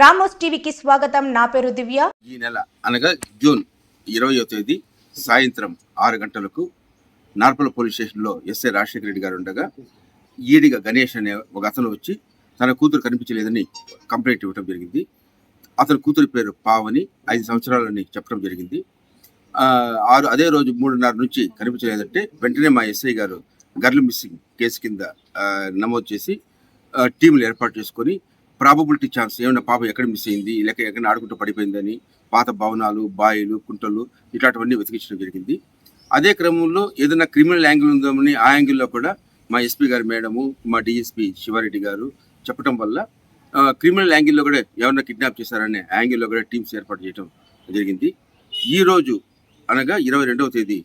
Ramos టీవీకి స్వాగతం. నా పేరు దివ్య. ఈ నెల అనగా జూన్ ఇరవయో తేదీ సాయంత్రం ఆరు గంటలకు నార్పల పోలీస్ స్టేషన్లో ఎస్ఐ రాజశేఖర రెడ్డి గారు ఉండగా ఈడిగా గణేష్ అనే ఒక అతను వచ్చి తన కూతురు కనిపించలేదని కంప్లైంట్ ఇవ్వడం జరిగింది. అతని కూతురి పేరు పావని ఐదు సంవత్సరాలని చెప్పడం జరిగింది. ఆరు అదే రోజు మూడున్నర నుంచి కనిపించలేదంటే వెంటనే మా ఎస్ఐ గారు గర్ల్ మిస్సింగ్ కేసు కింద నమోదు చేసి టీంలు ఏర్పాటు చేసుకొని ప్రాబబిలిటీ ఛాన్స్ ఏమైనా పాప ఎక్కడ మిస్ అయింది? లేక ఎక్కడ ఆడుకుంటూ పడిపోయిందని పాత భవనాలు బాయిలు కుంటలు ఇట్లాంటివన్నీ వెతికించడం జరిగింది. అదే క్రమంలో ఏదైనా క్రిమినల్ యాంగిల్ ఉందామని ఆ యాంగిల్లో కూడా మా ఎస్పీ గారు మేడము మా డిఎస్పీ శివారెడ్డి గారు చెప్పడం వల్ల క్రిమినల్ యాంగిల్లో కూడా ఎవరైనా కిడ్నాప్ చేశారనే యాంగిల్లో కూడా టీమ్స్ ఏర్పాటు చేయడం జరిగింది. ఈరోజు అనగా ఇరవై రెండవ తేదీ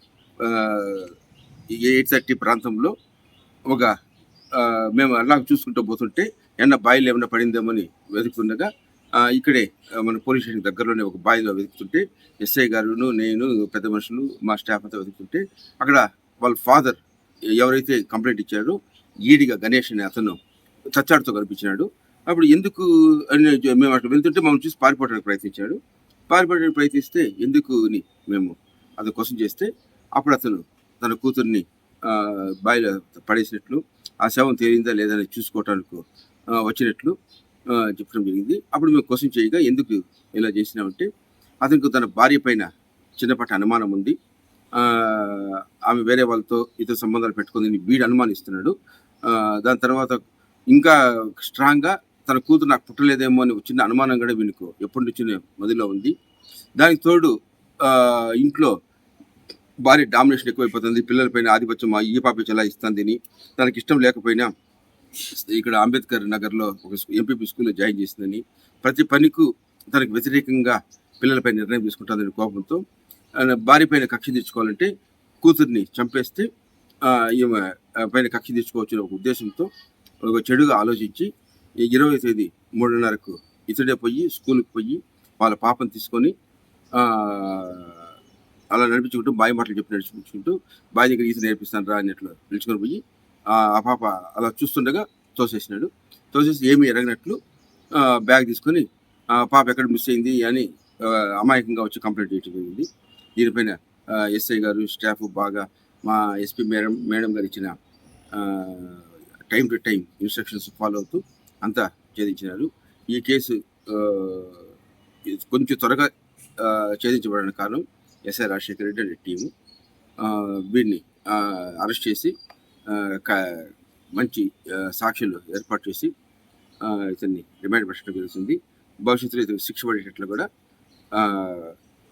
ఎయిట్ థర్టీ ప్రాంతంలో ఒక మేము అలా చూసుకుంటూ పోతుంటే ఏమన్నా బాయిలు ఏమైనా పడిందేమని వెతుకుతుండగా ఇక్కడే మన పోలీస్ స్టేషన్ దగ్గరలోనే ఒక బాయిలో వెతుకుతుంటే ఎస్ఐ గారును నేను పెద్ద మనుషులు మా స్టాఫ్ అంతా వెతుకుతుంటే అక్కడ వాళ్ళ ఫాదర్ ఎవరైతే కంప్లైంట్ ఇచ్చారో ఈడిగా గణేష్ అనే అతను చచ్చాడుతో కనిపించినాడు. అప్పుడు ఎందుకు అని మేము అక్కడ వెళ్తుంటే మమ్మల్ని చూసి పారిపోవడానికి ప్రయత్నించాడు. పారిపోవడానికి ప్రయత్నిస్తే ఎందుకు అని మేము అది కోసం చేస్తే అప్పుడు అతను తన కూతుర్ని బాయిలో పడేసినట్లు ఆ శవం తేలిందా లేదని చూసుకోవటానికి వచ్చినట్లు చెప్పడం జరిగింది. అప్పుడు మేము క్వశ్చన్ చేయగా ఎందుకు ఇలా చేసినామంటే అతనికి తన భార్య పైన చిన్నపాటి అనుమానం ఉంది. ఆమె వేరే వాళ్ళతో ఇతర సంబంధాలు పెట్టుకుందని వీడు అనుమానిస్తున్నాడు. దాని తర్వాత ఇంకా స్ట్రాంగ్గా తన కూతురు నాకు పుట్టలేదేమో అని చిన్న అనుమానం కూడా వీనికి ఎప్పటి నుంచి మదిలో ఉంది. దానికి తోడు ఇంట్లో భారీ డామినేషన్ ఎక్కువైపోతుంది. పిల్లలపైన ఆధిపత్యం మా ఈ పాప చాలా ఇస్తుందని తనకి ఇష్టం లేకపోయినా ఇక్కడ అంబేద్కర్ నగర్లో ఒక ఎంపీపీ స్కూల్లో జాయిన్ చేసిందని ప్రతి పనికి తనకు వ్యతిరేకంగా పిల్లలపై నిర్ణయం తీసుకుంటుందని కోపంతో ఆయన భార్య పైన కక్ష తీర్చుకోవాలంటే కూతుర్ని చంపేస్తే ఈమె పైన కక్ష తీర్చుకోవచ్చు ఒక ఉద్దేశంతో ఒక చెడుగా ఆలోచించి ఇరవై తేదీ మూడున్నరకు ఇతడే పోయి స్కూల్కి పోయి వాళ్ళ పాపను తీసుకొని అలా నడిపించుకుంటూ బావి మాటలు చెప్పి నడిపించుకుంటూ బావి దగ్గర ఈత నేర్పిస్తాను రా అన్నట్లు పిలుచుకొని పోయి ఆ పాప అలా చూస్తుండగా తోసేసినాడు. తోసేసి ఏమీ ఎరగనట్లు బ్యాగ్ తీసుకొని పాప ఎక్కడ మిస్ అయింది? అని అమాయకంగా వచ్చి కంప్లైంట్ చేయడం జరిగింది. దీనిపైన ఎస్ఐ గారు స్టాఫ్ బాగా మా ఎస్పీ మేడం మేడం గారు ఇచ్చిన time to time instructions follow అవుతూ అంతా ఛేదించినారు. ఈ కేసు కొంచెం త్వరగా ఛేదించబడిన కారణం ఎస్ఐ రాజశేఖర రెడ్డి అనే టీము. వీడిని అరెస్ట్ చేసి మంచి సాక్షులు ఏర్పాటు చేసి ఇతన్ని రిమాండ్ పెట్టడం జరుగుతుంది భవిష్యత్తులో ఇతను శిక్ష పడేటట్లు కూడా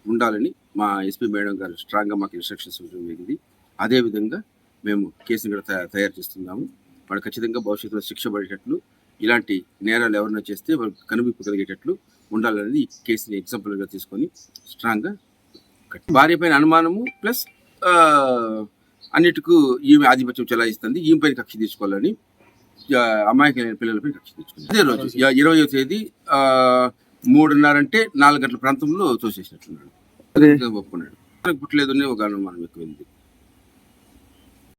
ఉండాలని మా ఎస్పీ మేడం గారు స్ట్రాంగ్గా మాకు ఇన్స్ట్రక్షన్స్ ఇవ్వడం జరిగింది. అదేవిధంగా మేము కేసును కూడా తయారు చేస్తున్నాము. వాడు ఖచ్చితంగా భవిష్యత్తులో శిక్ష పడేటట్లు ఇలాంటి నేరాలు ఎవరైనా చేస్తే వాళ్ళకి కనువిప్పు కలిగేటట్లు ఉండాలనేది ఈ కేసుని ఎగ్జాంపుల్గా తీసుకొని స్ట్రాంగ్గా భార్యపైన భార్య పైన అనుమానము ప్లస్ అన్నిటికూ ఈమె ఆధిపత్యం చెలాయిస్తుంది. ఈమె పైన కక్ష తీసుకోవాలని ఆ, అమాయకమైన పిల్లలపై కక్ష తెచ్చుకుంది అదే రోజు ఇరవయో తేదీ ఆ, మూడున్నర అంటే నాలుగు గంటల ప్రాంతంలో తోసేసినట్లున్నాడు ఇంకా ఒప్పుకున్నాడు. పుట్టలేదని ఒక అనుమానం ఎక్కువైంది.